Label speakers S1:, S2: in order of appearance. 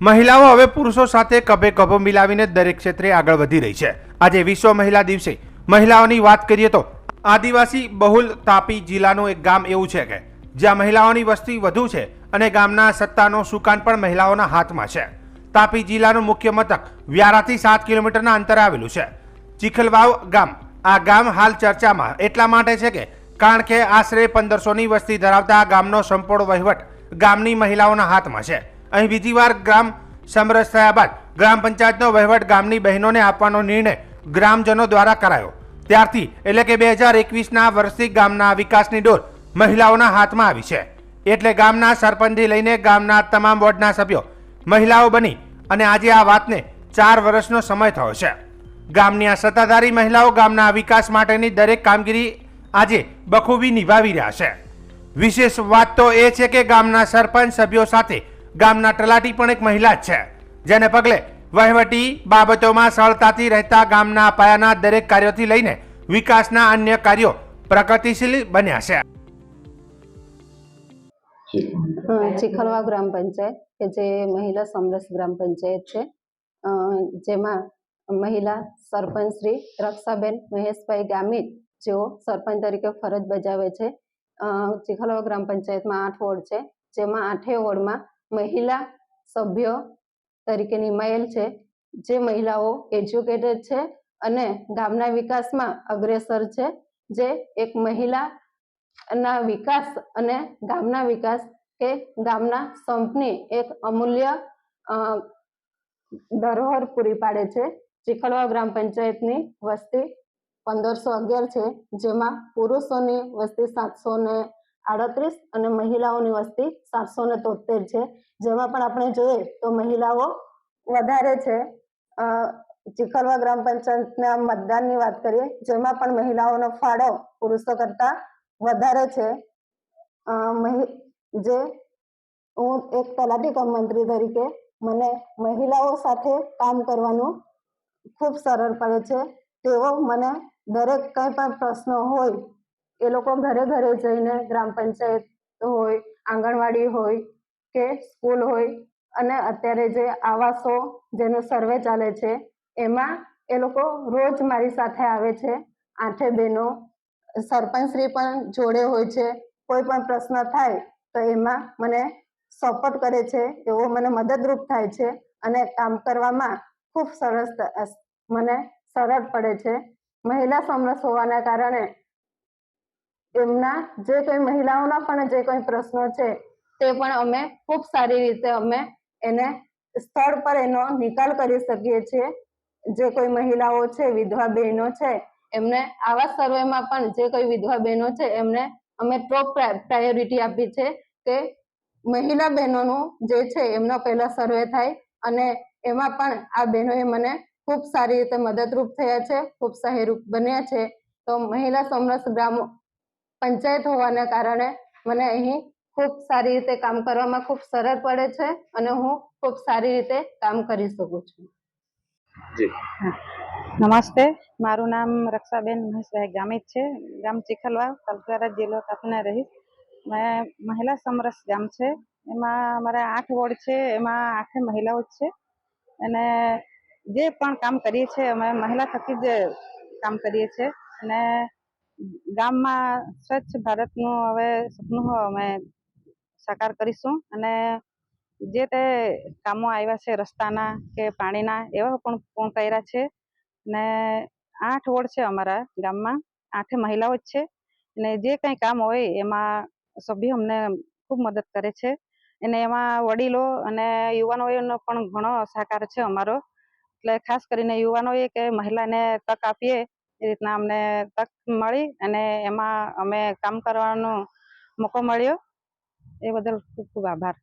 S1: મહિલાઓ હવે પુરુષો સાથે કભે કભો મિલાવીને દરેક ક્ષેત્રે આગળ વધી રહી છે. આજે વિશ્વ મહિલા દિવસે. મહિલાઓની વાત કરીએ તો આદિવાસી બહુલ તાપી જિલ્લાનું એક ગામ એવું છે કે, જ્યાં મહિલાઓની વસ્તી વધુ છે અને ગામના સત્તાનો સુકાન પણ મહિલાઓના હાથમાં છે. તાપી જિલ્લાનું મુખ્ય મથક વ્યારાથી સાત કિલોમીટરના અંતરે આવેલું છે. ચીખલવાવ ગામ. આ ગામ હાલ ચર્ચામાં. એટલા માટે છે કે, કારણ કે આશરે પંદરસોની વસ્તી ધરાવતા આ ગામનો સંપૂર્ણ વહીવટ ગામની મહિલાઓના હાથમાં છે. અહીં બીજી વાર ગ્રામ સમરસ થયા બાદ ગ્રામ પંચાયતનો વહીવટ ગામની બહેનોને આપવાનો નિર્ણય ગ્રામજનો દ્વારા કરાયો. ત્યારથી એટલે કે બે હજાર એકવીસના વર્ષથી ગામના વિકાસની ડોર મહિલાઓના હાથમાં આવી છે. એટલે ગામના સરપંચથી લઈને ગામના તમામ વોર્ડના સભ્યો મહિલાઓ બની અને આજે આ વાતને ચાર વર્ષનો સમય થયો છે. ગામની આ સત્તાધારી મહિલાઓ ગામના વિકાસ માટેની દરેક કામગીરી આજે બખૂબી નિભાવી રહ્યા છે. વિશેષ વાત તો એ છે કે ગામના સરપંચ સભ્યો સાથે ગામના તલાટી પણ એક મહિલા છે. જેને પગલે વહીવટી બાબતોમાં સરળતાથી રહેતા ગામના પાયાના દરેક કાર્યોથી લઈને વિકાસના અન્ય કાર્યો પ્રગતિશીલ બન્યા છે.
S2: ચીખલવા ગ્રામ પંચાયત, કે જે મહિલા સમરસ ગ્રામ પંચાયત છે. જેમાં મહિલા સરપંચ શ્રી રક્ષાબેન મહેશભાઈ ગામિત, જેઓ સરપંચ તરીકે ફરજ બજાવે છે. ચીખલવા ગ્રામ પંચાયતમાં આઠ વોર્ડ છે. જેમાં આઠે વોર્ડમાં મહિલા સભ્ય તરીકે નિમાયેલ છે. જે મહિલાઓ એજ્યુકેટેડ છે અને ગામના વિકાસમાં અગ્રેસર છે. જે એક મહિલા ના વિકાસ અને ગામના વિકાસ કે ગામના સંપની એક અમૂલ્ય ધરોહર પૂરી પાડે છે. ચીખલવા ગ્રામ પંચાયતની વસ્તી પંદરસો અગિયાર છે, જેમાં પુરુષોની વસ્તી સાતસો ને આડત્રીસ અને મહિલાઓની વસ્તી સાતસો ને તોતેર છે. જેમાં પણ આપણે જોઈએ તો મહિલાઓ વધારે છે. ચિખલવા ગ્રામ પંચાયતના મતદાનની વાત કરીએ, જેમાં પણ મહિલાઓનો ફાળો પુરુષો કરતા વધારે છે. જે હું એક તલાટી કમ મંત્રી તરીકે મને મહિલાઓ સાથે કામ કરવાનું ખૂબ સરળ પડે છે. તેઓ મને દરેક કંઈ પણ પ્રશ્નો હોય એ લોકો ઘરે ઘરે જઈને ગ્રામ પંચાયત હોય, આંગણવાડી હોય કે સ્કૂલ હોય અને અત્યારે જે આવાસો જેનો સર્વે ચાલે છે, એમાં એ લોકો રોજ મારી સાથે આવે છે. આઠે બહેનો સરપંચશ્રી પણ જોડે હોય છે. કોઈ પણ પ્રશ્ન થાય તો એમાં મને સપોર્ટ કરે છે, એવો મને મદદરૂપ થાય છે અને કામ કરવામાં ખૂબ સરસ મને સરળ પડે છે. મહિલા સમરસ હોવાના કારણે એમના જે કોઈ મહિલાઓના પણ જે કોઈ પ્રશ્નો છે, તે પણ અમે ખૂબ સારી રીતે અમે એને સ્થળ પર એનો નિકાલ કરી શકીએ છીએ. જે કોઈ મહિલાઓ છે, વિધવા બહેનો છે, એમને આવા સર્વેમાં પણ જે કોઈ વિધવા બહેનો છે, એમને અમે ટોપ પ્રાયોરિટી આપી છે કે મહિલા બહેનોનું જે છે, એમનો પહેલા સર્વે થાય અને એમાં પણ આ બહેનોએ મને ખૂબ સારી રીતે મદદરૂપ થયા છે, ખૂબ સહાયરૂપ બન્યા છે. તો મહિલા સમરસ ગ્રામ પંચાયત હોવાના કારણે મને અહીં ખૂબ સારી રીતે કામ કરવામાં ખૂબ સરળ પડે છે અને હું ખૂબ સારી રીતે કામ કરી શકું છું.
S3: જી.
S4: નમસ્તે. મારું નામ રક્ષાબેન મહેશભાઈ ગામિત છે. ગામ ચીખલવા તાલુકા જિલ્લો કાપના રહીશ. મેં મહિલા સમરસ ગામ છે. એમાં અમારા આઠ વોર્ડ છે. એમાં આઠે મહિલાઓ જ છે. અને જે પણ કામ કરીએ છીએ અમે મહિલા થકી જ કામ કરીએ છીએ. અને ગામમાં સ્વચ્છ ભારતનું હવે સપનું અમે સાકાર કરીશું. અને જે તે કામો આવ્યા છે, રસ્તાના કે પાણીના, એવા પણ પૂર્ણ કર્યા છે. ને આઠ વોર્ડ છે અમારા ગામમાં. આઠે મહિલાઓ જ છે. ને જે કંઈ કામ હોય, એમાં સભ્યો અમને ખૂબ મદદ કરે છે. અને એમાં વડીલો અને યુવાનોનો પણ ઘણો સહકાર છે અમારો. એટલે ખાસ કરીને યુવાનોએ કે મહિલાને તક આપીએ એ રીતના અમને તક મળી અને એમાં અમે કામ કરવાનો મોકો મળ્યો. એ બદલ ખૂબ ખૂબ આભાર.